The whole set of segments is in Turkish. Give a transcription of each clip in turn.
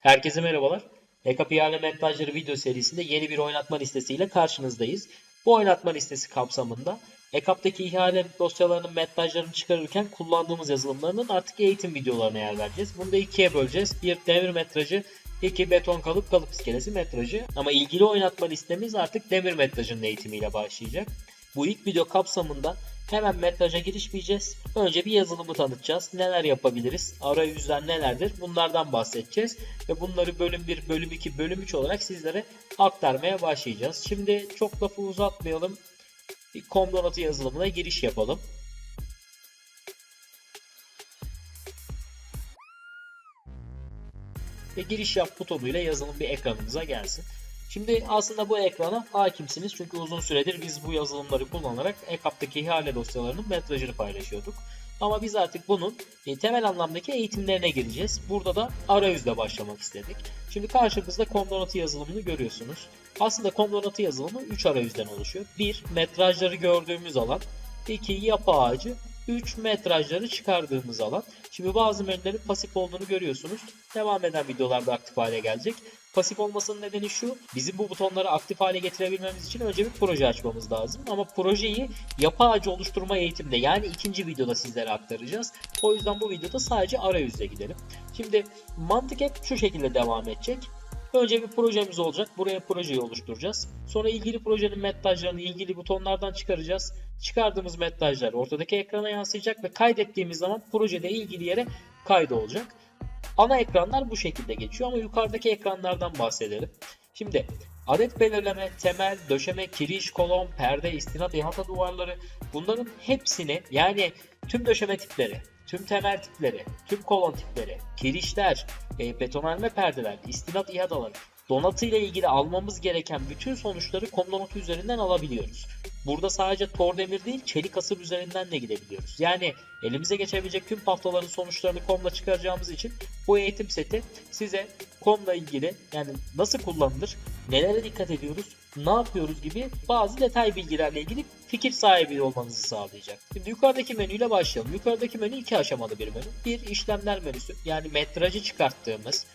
Herkese merhabalar. Backup ihale montajları video serisinde yeni bir oynatma listesiyle karşınızdayız. Bu oynatma listesi kapsamında Backup'taki ihale dosyalarının montajlarını çıkarırken kullandığımız yazılımlarının artık eğitim videolarına yer vereceğiz. Bunu da ikiye böleceğiz. Bir demir metrajı, iki beton kalıp kalıp iskelesi metrajı. Ama ilgili oynatma listemiz artık demir metrajının eğitimiyle başlayacak. Bu ilk video kapsamında hemen metraja girişmeyeceğiz. Önce bir yazılımı tanıtacağız. Neler yapabiliriz? Arayüzler nelerdir? Bunlardan bahsedeceğiz. Ve bunları bölüm 1, bölüm 2, bölüm 3 olarak sizlere aktarmaya başlayacağız. Şimdi çok lafı uzatmayalım. Bir Comdonat'ı yazılımına giriş yapalım. Ve giriş yap butonuyla yazılım bir ekranımıza gelsin. Şimdi aslında bu ekrana hakimsiniz çünkü uzun süredir biz bu yazılımları kullanarak ECAP'taki ihale dosyalarının metrajını paylaşıyorduk. Ama biz artık bunun e, temel anlamdaki eğitimlerine gireceğiz. Burada da arayüzle başlamak istedik. Şimdi karşımızda Comdonat'ı yazılımını görüyorsunuz. Aslında Comdonat'ı yazılımı 3 arayüzden oluşuyor. 1. Metrajları gördüğümüz alan. 2. Yapı ağacı. 3 metrajları çıkardığımız alan. Şimdi bazı menülerin pasif olduğunu görüyorsunuz. Devam eden videolarda aktif hale gelecek. Pasif olmasının nedeni şu. Bizim bu butonları aktif hale getirebilmemiz için önce bir proje açmamız lazım. Ama projeyi yapı ağacı oluşturma eğitimde yani ikinci videoda sizlere aktaracağız. O yüzden bu videoda sadece arayüzle gidelim. Şimdi mantık hep şu şekilde devam edecek. Önce bir projemiz olacak. Buraya projeyi oluşturacağız. Sonra ilgili projenin metrajlarını ilgili butonlardan çıkaracağız. Çıkardığımız metrajlar ortadaki ekrana yansıyacak ve kaydettiğimiz zaman projede ilgili yere kaydı olacak. Ana ekranlar bu şekilde geçiyor ama yukarıdaki ekranlardan bahsedelim. Şimdi adet belirleme, temel, döşeme, kiriş, kolon, perde, istinat, ihata duvarları bunların hepsini yani tüm döşeme tipleri, tüm temel tipleri, tüm kolon tipleri, kirişler, e, betonarme perdeler, istinat ihataları, donatı ile ilgili almamız gereken bütün sonuçları Comdonat üzerinden alabiliyoruz. Burada sadece tor demir değil çelik asır üzerinden de gidebiliyoruz. Yani elimize geçebilecek tüm paftaların sonuçlarını komla çıkaracağımız için bu eğitim seti size komla ilgili yani nasıl kullanılır, nelere dikkat ediyoruz, ne yapıyoruz gibi bazı detay bilgilerle ilgili fikir sahibi olmanızı sağlayacak. Şimdi yukarıdaki menüyle başlayalım. Yukarıdaki menü iki aşamalı bir menü. Bir işlemler menüsü yani metrajı çıkarttığımız,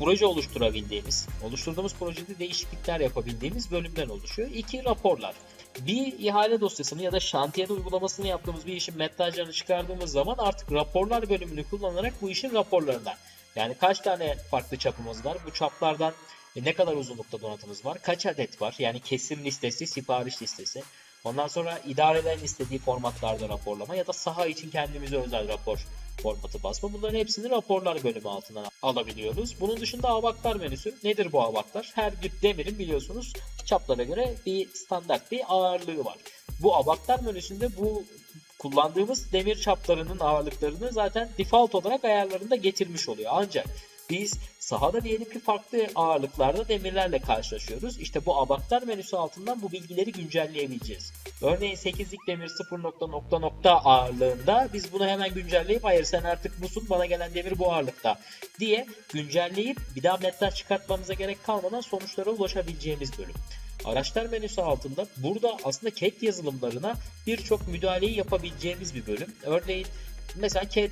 proje oluşturabildiğimiz, oluşturduğumuz projede değişiklikler yapabildiğimiz bölümden oluşuyor. İki raporlar. Bir ihale dosyasını ya da şantiyede uygulamasını yaptığımız bir işin metrajlarını çıkardığımız zaman artık raporlar bölümünü kullanarak bu işin raporlarından yani kaç tane farklı çapımız var, bu çaplardan ne kadar uzunlukta donatımız var, kaç adet var yani kesim listesi, sipariş listesi. Ondan sonra idarelerin istediği formatlarda raporlama ya da saha için kendimize özel rapor formatı basma. Bunların hepsini raporlar bölümü altından alabiliyoruz. Bunun dışında avaklar menüsü. Nedir bu avaklar? Her bir demirin biliyorsunuz çaplara göre bir standart bir ağırlığı var. Bu avaklar menüsünde bu kullandığımız demir çaplarının ağırlıklarını zaten default olarak ayarlarında getirmiş oluyor. Ancak biz sahada diyelim ki farklı ağırlıklarda demirlerle karşılaşıyoruz. İşte bu abaktar menüsü altından bu bilgileri güncelleyebileceğiz. Örneğin 8'lik demir 0 nokta nokta nokta ağırlığında biz bunu hemen güncelleyip hayır sen artık busun bana gelen demir bu ağırlıkta diye güncelleyip bir daha metraj çıkartmamıza gerek kalmadan sonuçlara ulaşabileceğimiz bölüm. Araçlar menüsü altında burada aslında CAD yazılımlarına birçok müdahaleyi yapabileceğimiz bir bölüm. Örneğin Mesela CAD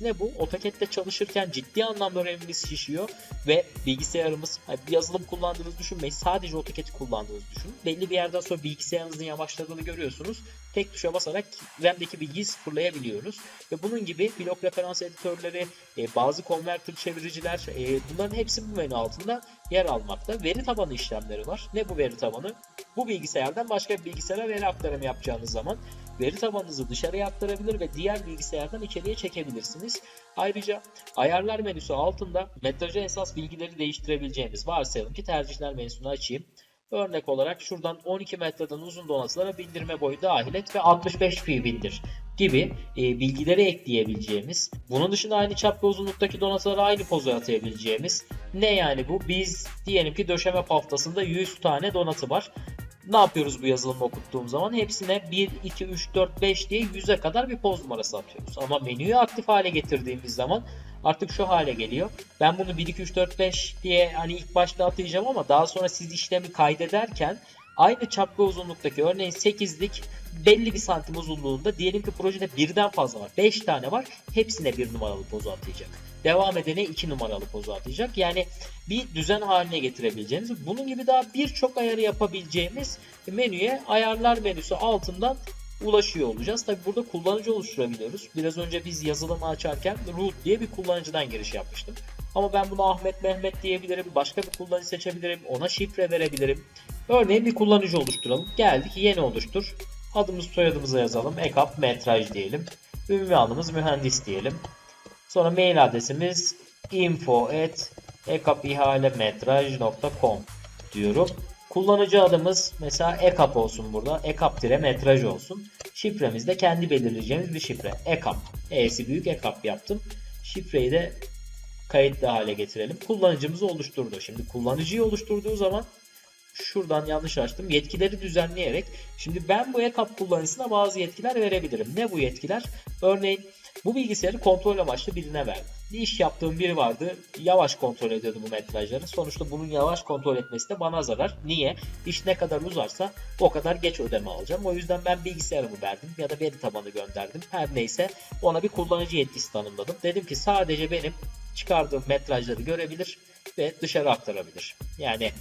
ne bu? AutoCAD'de çalışırken ciddi anlamda önemimiz şişiyor ve bilgisayarımız hani bir yazılım kullandığınızı düşünmeyin. Sadece AutoCAD'i kullandığınızı düşünün. Belli bir yerden sonra bilgisayarınızın yavaşladığını görüyorsunuz. Tek tuşa basarak RAM'deki bilgiyi sıfırlayabiliyoruz. Ve bunun gibi blok referans editörleri, e, bazı konverter çeviriciler e, bunların hepsi bu menü altında yer almakta. Veri tabanı işlemleri var. Ne bu veri tabanı? Bu bilgisayardan başka bir bilgisayara veri aktarımı yapacağınız zaman veri tabanınızı dışarıya aktarabilir ve diğer bilgisayardan içeriye çekebilirsiniz. Ayrıca ayarlar menüsü altında metraja esas bilgileri değiştirebileceğimiz varsayalım ki tercihler menüsünü açayım. Örnek olarak şuradan 12 metreden uzun donatılara bindirme boyu dahil et ve 65 pi bindir gibi e, bilgileri ekleyebileceğimiz, bunun dışında aynı çap ve uzunluktaki donatıları aynı poza atayabileceğimiz ne yani bu? Biz diyelim ki döşeme paftasında 100 tane donatı var. Ne yapıyoruz bu yazılımı okuttuğum zaman? Hepsine 1, 2, 3, 4, 5 diye 100'e kadar bir poz numarası atıyoruz. Ama menüyü aktif hale getirdiğimiz zaman artık şu hale geliyor. Ben bunu 1, 2, 3, 4, 5 diye hani ilk başta atayacağım ama daha sonra siz işlemi kaydederken aynı çap ve uzunluktaki örneğin 8'lik belli bir santim uzunluğunda diyelim ki projede birden fazla var. 5 tane var. Hepsine bir numaralı pozu atacak. Devam edene 2 numaralı pozu atacak. Yani bir düzen haline getirebileceğiniz. Bunun gibi daha birçok ayarı yapabileceğimiz menüye ayarlar menüsü altından ulaşıyor olacağız. Tabi burada kullanıcı oluşturabiliyoruz. Biraz önce biz yazılımı açarken root diye bir kullanıcıdan giriş yapmıştım. Ama ben bunu Ahmet Mehmet diyebilirim. Başka bir kullanıcı seçebilirim. Ona şifre verebilirim. Örneğin bir kullanıcı oluşturalım. Geldik yeni oluştur. Adımız soyadımızı yazalım. Ekap metraj diyelim. Ünvanımız mühendis diyelim. Sonra mail adresimiz info at ekapihalemetraj.com diyorum. Kullanıcı adımız mesela ekap olsun burada. Ekap-metraj olsun. Şifremiz de kendi belirleyeceğimiz bir şifre. Ekap. E'si büyük ekap yaptım. Şifreyi de kayıtlı hale getirelim. Kullanıcımızı oluşturdu. Şimdi kullanıcıyı oluşturduğu zaman şuradan yanlış açtım. Yetkileri düzenleyerek şimdi ben bu ekap kullanıcısına bazı yetkiler verebilirim. Ne bu yetkiler? Örneğin bu bilgisayarı kontrol amaçlı birine verdim. Bir iş yaptığım biri vardı. Yavaş kontrol ediyordu bu metrajları. Sonuçta bunun yavaş kontrol etmesi de bana zarar. Niye? İş ne kadar uzarsa o kadar geç ödeme alacağım. O yüzden ben bilgisayarımı verdim ya da veri tabanı gönderdim. Her neyse ona bir kullanıcı yetkisi tanımladım. Dedim ki sadece benim çıkardığım metrajları görebilir ve dışarı aktarabilir. Yani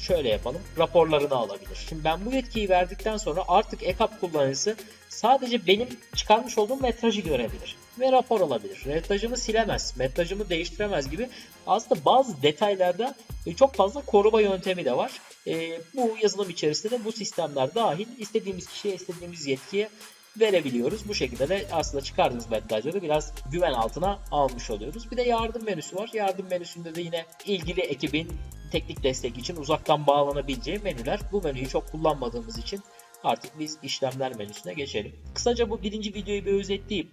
şöyle yapalım. Raporlarını alabilir. Şimdi ben bu yetkiyi verdikten sonra artık ECAP kullanıcısı sadece benim çıkarmış olduğum metrajı görebilir. Ve rapor alabilir. Metrajımı silemez. Metrajımı değiştiremez gibi aslında bazı detaylarda e, çok fazla koruma yöntemi de var. E, bu yazılım içerisinde de bu sistemler dahil istediğimiz kişiye istediğimiz yetkiye verebiliyoruz. Bu şekilde de aslında çıkardığımız metrajları biraz güven altına almış oluyoruz. Bir de yardım menüsü var. Yardım menüsünde de yine ilgili ekibin teknik destek için uzaktan bağlanabileceği menüler. Bu menüyü çok kullanmadığımız için artık biz işlemler menüsüne geçelim. Kısaca bu birinci videoyu bir özetleyeyim.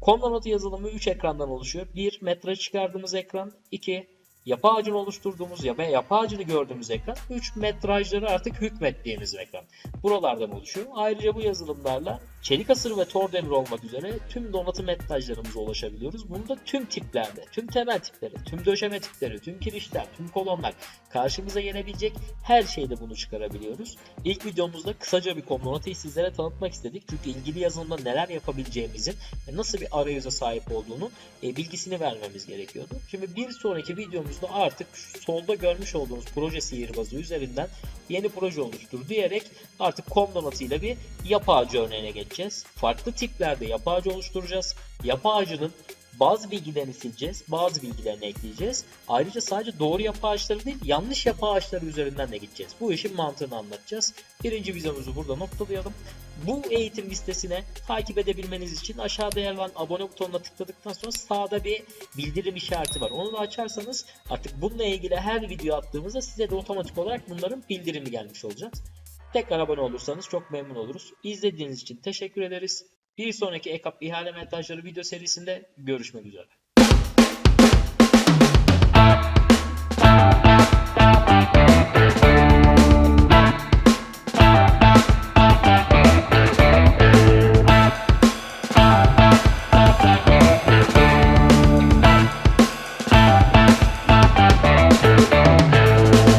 Komnanotu yazılımı 3 ekrandan oluşuyor. 1. Metraj çıkardığımız ekran. 2. Yapı ağacını oluşturduğumuz ya veya yapı ağacını gördüğümüz ekran. 3 metrajları artık hükmettiğimiz ekran. Buralardan oluşuyor. Ayrıca bu yazılımlarla çelik asır ve tor demir olmak üzere tüm donatım metrajlarımıza ulaşabiliyoruz. Bunu da tüm tiplerde, tüm temel tipleri, tüm döşeme tipleri, tüm kirişler, tüm kolonlar karşımıza gelebilecek her şeyde bunu çıkarabiliyoruz. İlk videomuzda kısaca bir Komnonota'yı sizlere tanıtmak istedik. Çünkü ilgili yazılımda neler yapabileceğimizin ve nasıl bir arayüze sahip olduğunu e, bilgisini vermemiz gerekiyordu. Şimdi bir sonraki videomuzda artık solda görmüş olduğunuz proje sihirbazı üzerinden yeni proje oluştur diyerek artık Komnonota ile bir yapı ağacı örneğine geçeceğiz. Farklı tiplerde yapı ağacı oluşturacağız. Yapı ağacının bazı bilgilerini sileceğiz, bazı bilgilerini ekleyeceğiz. Ayrıca sadece doğru yapı ağaçları değil, yanlış yapı ağaçları üzerinden de gideceğiz. Bu işin mantığını anlatacağız. Birinci videomuzu burada noktalayalım. Bu eğitim listesine takip edebilmeniz için aşağıda yer alan abone butonuna tıkladıktan sonra sağda bir bildirim işareti var. Onu da açarsanız artık bununla ilgili her video attığımızda size de otomatik olarak bunların bildirimi gelmiş olacak. Tekrar abone olursanız çok memnun oluruz. İzlediğiniz için teşekkür ederiz. Bir sonraki EKAP ihale montajları video serisinde görüşmek üzere.